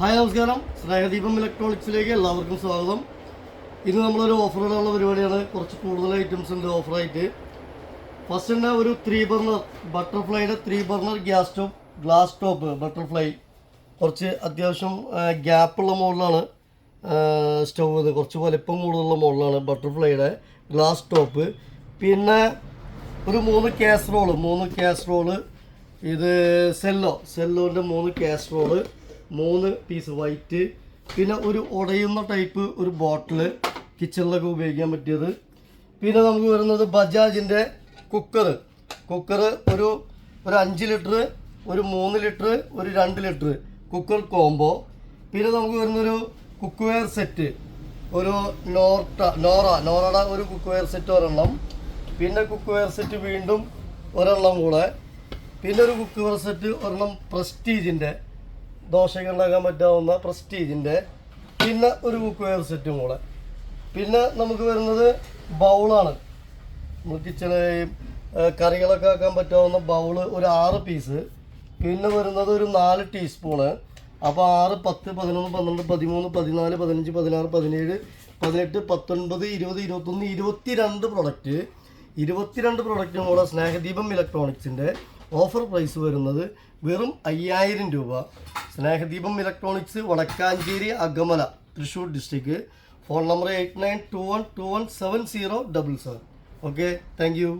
Hi നമസ്കാരം. സ്നേഹദീപം ഇലക്ട്രോണിക്സിലേക്ക് എല്ലാവർക്കും സ്വാഗതം. ഇന്ന് നമ്മളൊരു ഓഫറിലുള്ള പരിപാടിയാണ്. കുറച്ച് കൂടുതൽ ഐറ്റംസ് ഉണ്ട് ഓഫറായിട്ട് ഫസ്റ്റ് തന്നെ ഒരു three burner ബട്ടർഫ്ലൈയുടെ three burner gas stop glass top butterfly കുറച്ച് അത്യാവശ്യം ഗ്യാപ്പുള്ള മോഡലാണ് സ്റ്റവ് കുറച്ച് വലിപ്പം കൂടുതലുള്ള മോഡലാണ് ബട്ടർഫ്ലൈയുടെ ഗ്ലാസ് ടോപ്പ് പിന്നെ ഒരു മൂന്ന് കാസറോൾ മൂന്ന് കാസറോൾ ഇത് സെല്ലോ സെല്ലോന്റെ മൂന്ന് കാസറോൾ മൂന്ന് പീസ് വൈറ്റ് പിന്നെ ഒരു ഉടയുന്ന ടൈപ്പ് ഒരു ബോട്ടിൽ കിച്ചണിലൊക്കെ ഉപയോഗിക്കാൻ പറ്റിയത്. പിന്നെ നമുക്ക് വരുന്നത് ബജാജിന്റെ കുക്കർ കുക്കർ ഒരു ഒരു അഞ്ച് ലിറ്റർ ഒരു മൂന്ന് ലിറ്റർ ഒരു രണ്ട് ലിറ്റർ കുക്കർ കോംബോ പിന്നെ നമുക്ക് വരുന്നൊരു കുക്ക് വെയർ സെറ്റ് ഒരു നോർട്ട നോറ നോറയുടെ ഒരു കുക്ക് വെയർ സെറ്റ് ഒരെണ്ണം. പിന്നെ കുക്ക് വെയർ സെറ്റ് വീണ്ടും ഒരെണ്ണം കൂടെ. പിന്നെ ഒരു കുക്ക് വെയർ സെറ്റ് ഒരെണ്ണം പ്രസ്റ്റീജിന്റെ ദോശയൊക്കെ ഉണ്ടാക്കാൻ പറ്റാവുന്ന പ്രസ്റ്റീജിന്റെ പിന്നെ ഒരു കുക്ക് വെയർ സെറ്റും കൂടെ. പിന്നെ നമുക്ക് വരുന്നത് ബൗളാണ് നമ്മൾ കിച്ചണിൽ കറികളൊക്കെ ആക്കാൻ പറ്റാവുന്ന ബൗൾ ഒരു ആറ് പീസ് പിന്നെ വരുന്നത് ഒരു നാല് ടീസ്പൂണ് അപ്പോൾ ആറ് പത്ത് പതിനൊന്ന് പന്ത്രണ്ട് പതിമൂന്ന് പതിനാല് പതിനഞ്ച് പതിനാറ് പതിനേഴ് പതിനെട്ട് പത്തൊൻപത് ഇരുപത് ഇരുപത്തൊന്ന് ഇരുപത്തിരണ്ട് പ്രൊഡക്റ്റ് ഇരുപത്തിരണ്ട് പ്രൊഡക്റ്റും കൂടെ സ്നേഹദീപം ഇലക്ട്രോണിക്സിന്റെ ഓഫർ പ്രൈസ് വരുന്നത് വെറും അയ്യായിരം രൂപ. Snehadeepam electronics Vadakkanchery Agamala Thrissur district phone number eight nine two one two one seven zero double seven okay thank you